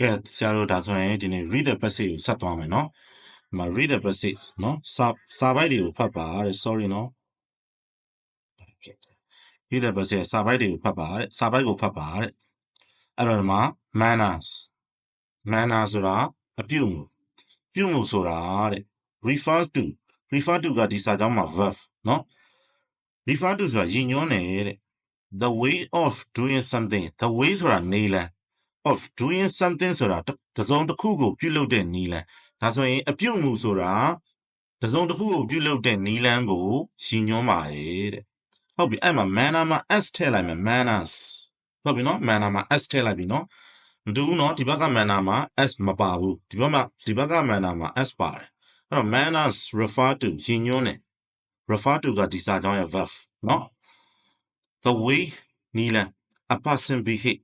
ကဲဆရာတို့ဒါဆိုရင်ဒီနေ့ read the passage ကိုဆက်သွားမယ်နော်ဒီမှာ read the passage နော်စာစာပိုက်တွေကိုဖတ်ပါတဲ့ sorry နော် read the passage စာပိုက်တွေကိုဖတ်ပါတဲ့စာပိုက်ကိုဖတ်ပါတဲ့အဲ့တော့ဒီမှာ manners manners ဆိုတာအပြုအမူပြုအမူဆိုတာတဲ့ refer to refer to ကဒီစာကြောင်းမှာ verb နော် refer to ဆိုတာရည်ညွှန်းတယ်တဲ့ the way of doing something the way ဆိုတာနေလမ်း of doing something ဆိုတာတတစ်စုံတစ်ခုကိုပြုလုပ်တဲ့နည်းလမ်းဒါဆိုရင်အပြုအမူဆိုတာတစ်စုံတစ်ခုကိုပြုလုပ်တဲ့နည်းလမ်းကိုရည်ညွှန်းပါတယ်တဲ့ဟုတ်ပြီအဲ့မှာ manner မှာ s ထည့်လိုက်မယ် manners ဟုတ်ပြီနော် manner မှာ s ထည့်လိုက်ပြီနော်မတူဘူးနော်ဒီဘက်က manner မှာ s မပါဘူးဒီဘက်မှာဒီဘက်က manner မှာ s ပါတယ်အဲ့တော့ manners refer to ရည်ညွှန်းတယ် refer to ကဒီစာကြောင်းရဲ့ verb နော် the way နည်းလမ်း a person behave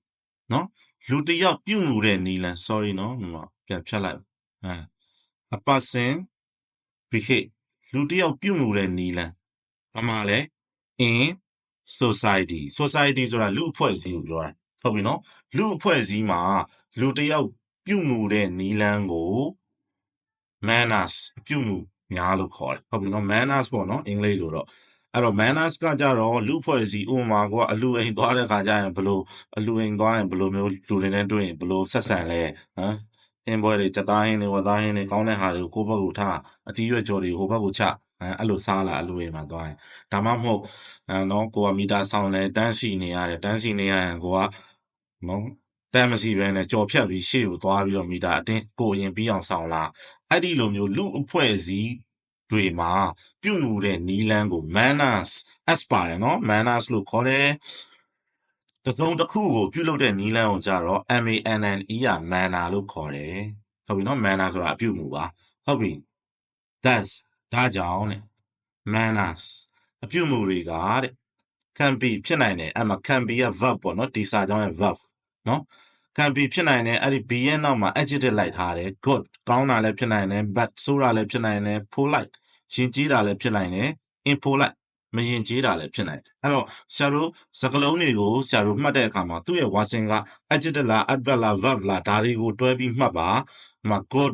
နော် လူတစ်ယောက်ပြုမှုတဲ့နည်းလမ်း sorry နော်ဒီမှာပြန်ဖြတ်လိုက်အဲ a person behave လူတစ်ယောက်ပြုမှုတဲ့နည်းလမ်းဘာမှလဲ in society society ဆိုတာလူအဖွဲ့အစည်းကိုပြောတာဟုတ်ပြီနော်လူအဖွဲ့အစည်းမှာလူတစ်ယောက်ပြုမှုတဲ့နည်းလမ်းကို manners ပြုမှုများလို့ခေါ်တယ်ဟုတ်ပြီနော် manners ပေါ့နော်အင်္ဂလိပ်လိုတော့ အဲ့တော့ manners ကကြတော့လူဖွဲ့စည်းဥပမာကအလူအိမ်သွားတဲ့ခါကျရင်ဘယ်လိုအလူအိမ်သွားရင်ဘယ်လိုမျိုးလူတွေနဲ့တွေ့ရင်ဘယ်လိုဆက်ဆံလဲဟမ်အင်းဘွဲတွေစက်သားဟင်းတွေဝက်သားဟင်းတွေကောင်းတဲ့ဟာတွေကိုကိုယ့်ဘက်ကိုထားအသီးရွက်ကြော်တွေဟိုဘက်ကိုချအဲအဲ့လိုစားလာအလူအိမ်မှာသွားရင်ဒါမှမဟုတ်အဲနော်ကိုကမီတာဆောင်လဲတန်းစီနေရတယ်တန်းစီနေရရင်ကိုကနော်တန်းမစီပဲနဲ့ကြော်ဖြတ်ပြီးရှေ့ကိုသွားပြီးတော့မီတာအတင်းကိုရင်ပြီးအောင်ဆောင်လာအဲ့ဒီလိုမျိုးလူအဖွဲ့အစည်း တွေမှာ ပြုမှုတဲ့နီလန်းကို manners as ပါတယ်နော် manners လို့ခေါ်တယ်တစုံတစ်ခုကို ပြုလုပ်တဲ့နီလန်းကိုကြတော့ M A N N E ရ manner လို့ခေါ်တယ်ဟုတ်ပြီနော် manner ဆိုတာအပြုမှုပါဟုတ်ပြီ that's ဒါကြောင့်တဲ့ manners အပြုမှုတွေကတဲ့ can be ဖြစ်နိုင်တယ်အဲ့မှာ can be ရဲ့ verb ပေါ့နော်ဒီစာကြောင်းရဲ့ verb နော် can be ဖြစ်နိုင်တယ်အဲ့ဒီ be ရဲ့နောက်မှာ adjective လိုက်ထားတယ် good ကောင်းတာလည်းဖြစ်နိုင်တယ် bad ဆိုးတာလည်းဖြစ်နိုင်တယ် polite ယဉ်ကျေးတာလည်းဖြစ်နိုင်တယ် impolite မယဉ်ကျေးတာလည်းဖြစ်နိုင်တယ်အဲ့တော့ဆရာတို့စကားလုံးတွေကိုဆရာတို့မှတ်တဲ့အခါမှာသူ့ရဲ့ wording က adjective လား adverb လား verb လားဒါတွေကိုတွဲပြီးမှတ်ပါဟိုမှာ good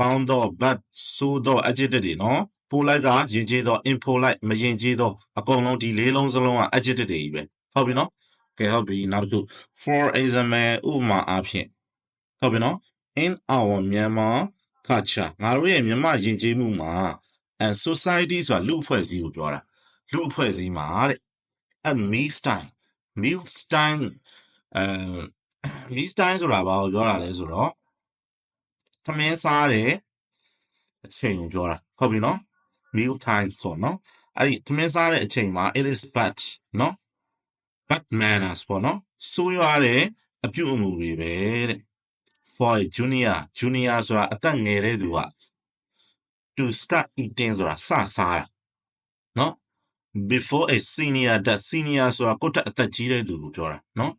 ကောင်းတော့ bad ဆိုးတော့ adjective တွေနော် polite ကယဉ်ကျေးတော့ impolite မယဉ်ကျေးတော့အကုန်လုံးဒီလေးလုံးစလုံးက adjective တွေကြီးပဲဟုတ်ပြီနော် ကဲဟုတ်ပြီနောက်တစ်ခု for example ဥပမာအားဖြင့်ဟုတ်ပြီနော် in our Myanmar culture ငါတို့ရဲ့မြန်မာယဉ်ကျေးမှုမှာ and society ဆိုတာလူအဖွဲ့အစည်းကိုပြောတာလူအဖွဲ့အစည်းမှာတဲ့ a meal time meal time အဲ meal time ဆိုတာဘာကိုပြောတာလဲဆိုတော့သမင်းစားတဲ့အချိန်ကိုပြောတာဟုတ်ပြီနော် meal time ဆိုတော့နော်အဲ့ဒီသမင်းစားတဲ့အချိန်မှာ it is bad နော် bad manners ပေါ့နော်ဆိုးရွားတဲ့အပြုအမူတွေပဲတဲ့ for a junior junior ဆိုတာအသက်ငယ်တဲ့သူက to start eating ဆိုတာစစားတာနော် before a senior that senior ဆိုတာကိုယ့်တက်အသက်ကြီးတဲ့သူကိုပြောတာနော်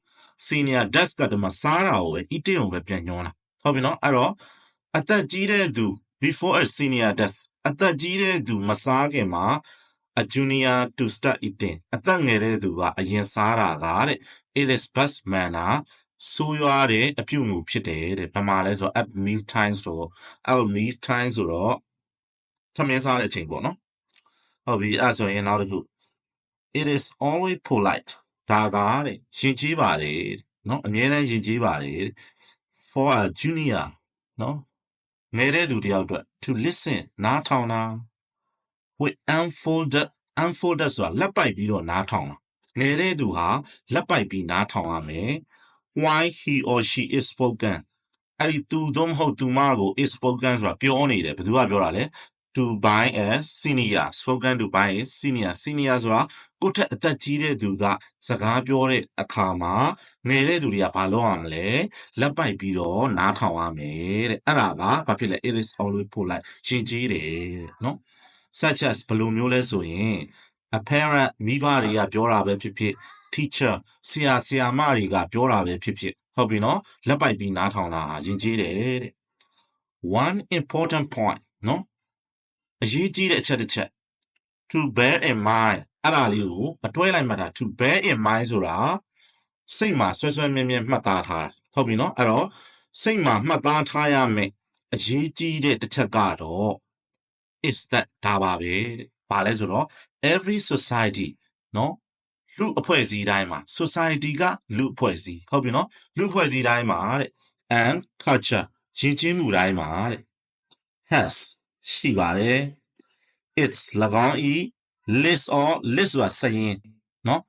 senior that ကတည်းကစားတာကိုပဲ eating ကိုပဲပြန်ညွှန်းတာဟုတ်ပြီနော်အဲ့တော့အသက်ကြီးတဲ့သူ before a senior that အသက်ကြီးတဲ့သူမစားခင်မှာ a junior to start eating အသက်ငယ်တဲ့သူကအရင်စားတာကတဲ့ it is best manner ဆိုးရွားတဲ့အပြုအမူဖြစ်တယ်တဲ့ဘာမှလဲဆိုတော့ at meal time ဆိုတော့ at meal time ဆိုတော့သမင်းစားတဲ့အချိန်ပေါ့နော်ဟုတ်ပြီအဲ့ဆိုရင်နောက်တစ်ခု it is always polite ဒါကတဲ့ယဉ်ကျေးပါတယ်တဲ့နော်အမြဲတမ်းယဉ်ကျေးပါတယ်တဲ့ for a junior နော်ငယ်တဲ့သူတယောက်အတွက် to listen နားထောင်တာ with unfolded unfolded ဆိုတာလက်ပိုက်ပြီးတော့နားထောင်တာငယ်တဲ့သူဟာလက်ပိုက်ပြီးနားထောင်ရမယ် why he or she is spoken အဲ့ဒီသူသို့မဟုတ်သူမကို is spoken ဆိုတာပြောနေတယ်ဘယ်သူကပြောတာလဲ to by a senior spoken to by a senior senior ဆိုတာကိုယ့်ထက်အသက်ကြီးတဲ့သူကစကားပြောတဲ့အခါမှာငယ်တဲ့သူတွေကဘာလုပ်ရမလဲလက်ပိုက်ပြီးတော့နားထောင်ရမယ်တဲ့အဲ့ဒါကဘာဖြစ်လဲ it is always polite ရှင်ကြီးတယ်တဲ့နော် such as ဘယ်လိုမျိုးလဲဆိုရင် a parent မိဘတွေကပြောတာပဲဖြစ်ဖြစ် teacher ဆရာဆရာမတွေကပြောတာပဲဖြစ်ဖြစ်ဟုတ်ပြီနော်လက်ပိုက်ပြီးနားထောင်တာယဉ်ကျေးတယ်တဲ့ one important point နော်အရေးကြီးတဲ့အချက်တစ်ချက် to bear in mind အဲ့ဒါလေးကိုအတွဲလိုက်မှတ်တာ to bear in mind ဆိုတာစိတ်မှာဆွဲဆွဲမြဲမြဲမှတ်သားထားတာဟုတ်ပြီနော်အဲ့တော့စိတ်မှာမှတ်သားထားရမယ်အရေးကြီးတဲ့တစ်ချက်ကတော့ is that ဒါပါပဲတဲ့။ဘာလဲဆိုတော့ every society နော်လူအဖွဲ့အစည်းတိုင်းမှာ society ကလူအဖွဲ့အစည်းဟုတ်ပြီနော်လူအဖွဲ့အစည်းတိုင်းမှာတဲ့ and culture ရည်ချင်းမှုတိုင်းမှာတဲ့ has ရှိပါတယ် it's ၎င်းဤ list or list ဆိုတာစာရင်းနော်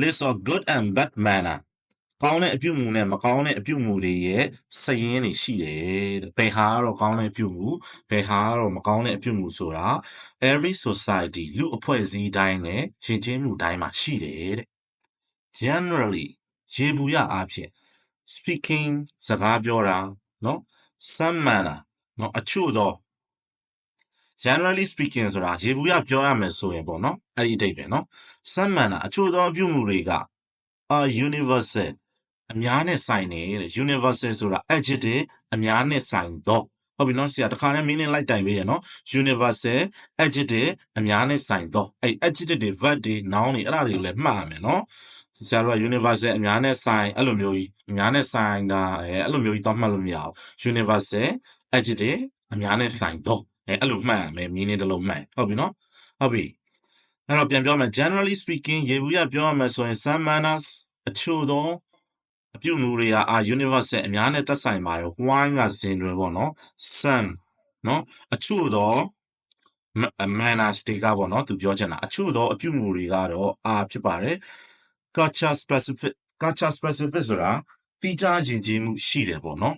list of good and bad manner ကောင်းတဲ့အပြုအမူနဲ့မကောင်းတဲ့အပြုအမူတွေရဲ့စရင်းတွေရှိတယ်တဲ့ဘယ်ဟာကတော့ကောင်းတဲ့အပြုအမူဘယ်ဟာကတော့မကောင်းတဲ့အပြုအမူဆိုတာ every society လူအဖွဲ့အစည်းတိုင်းနဲ့ရှင်ချင်းမှုတိုင်းမှာရှိတယ်တဲ့ generally ရေဘူးရအားဖြင့် speaking စကားပြောတာเนาะ some manner เนาะအချို့သော generally speaking ဆိုတာရေဘူးရပြောရမယ်ဆိုရင်ပေါ့နော်အဲ့ဒီအတိတ်ပဲနော် some manner အချို့သောအပြုအမူတွေက are universal အများနဲ့ဆိုင်နေတဲ့ universal ဆိုတာ adjective အများနဲ့ဆိုင်တော့ဟုတ်ပြီနော်ဆရာတခါနဲ့ meaning လိုက်တိုင်ပေးရနော် universal adjective အများနဲ့ဆိုင်တော့အဲ့ adjective တွေ verb တွေ noun တွေအဲ့ဒါတွေကိုလည်းမှတ်ရမယ်နော်ဆရာတို့က universal အများနဲ့ဆိုင်အဲ့လိုမျိုးကြီးအများနဲ့ဆိုင်တာအဲအဲ့လိုမျိုးကြီးတော့မှတ်လို့မရဘူး universal adjective အများနဲ့ဆိုင်တော့အဲအဲ့လိုမှတ်ရမယ် meaning တစ်လုံးမှတ်ဟုတ်ပြီနော်ဟုတ်ပြီအဲ့တော့ပြန်ပြောမယ် generally speaking ရေဘူးရပြောရမယ်ဆိုရင် some manners အချို့သော အပြုအမူတွေကအာ universal အများနဲ့သက်ဆိုင်ပါတယ် why ကဇင်တွေပေါ့နော် some နော်အချို့သော manners တွေကပေါ့နော်သူပြောချင်တာအချို့သောအပြုအမူတွေကတော့အာဖြစ်ပါတယ် culture specific culture specific ဆိုတာတိကျယဉ်ကျေးမှုရှိတယ်ပေါ့နော်